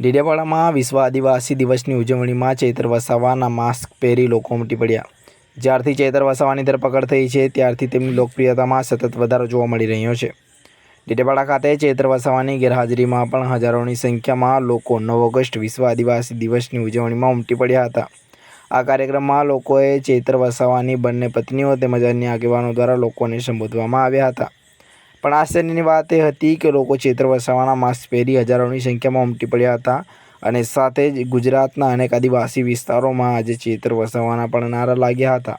ડેડિયાપાડામાં વિશ્વ આદિવાસી દિવસની ઉજવણીમાં ચૈત્ર વસાવાના માસ્ક પહેરી લોકો ઉમટી પડ્યા. જ્યારથી ચૈત્ર વસાવાની ધરપકડ થઈ છે, ત્યારથી તેમની લોકપ્રિયતામાં સતત વધારો જોવા મળી રહ્યો છે. ડેટેપાડા ખાતે ચૈત્ર વસાવાની ગેરહાજરીમાં પણ હજારોની સંખ્યામાં લોકો નવ ઓગસ્ટ વિશ્વ આદિવાસી દિવસની ઉજવણીમાં ઉમટી પડ્યા હતા. આ કાર્યક્રમમાં લોકોએ ચૈત્ર વસાવાની બંને પત્નીઓ તેમજ અન્ય આગેવાનો દ્વારા લોકોને સંબોધવામાં આવ્યા હતા. પણ આશ્ચર્યની વાત એ હતી કે લોકો ચૈત્ર વસાવાના માસ્ક પહેરી હજારોની સંખ્યામાં ઉમટી પડ્યા હતા અને સાથે જ ગુજરાતના અનેક આદિવાસી વિસ્તારોમાં આજે ચેતર વસાવાના પણ નારા લાગ્યા હતા.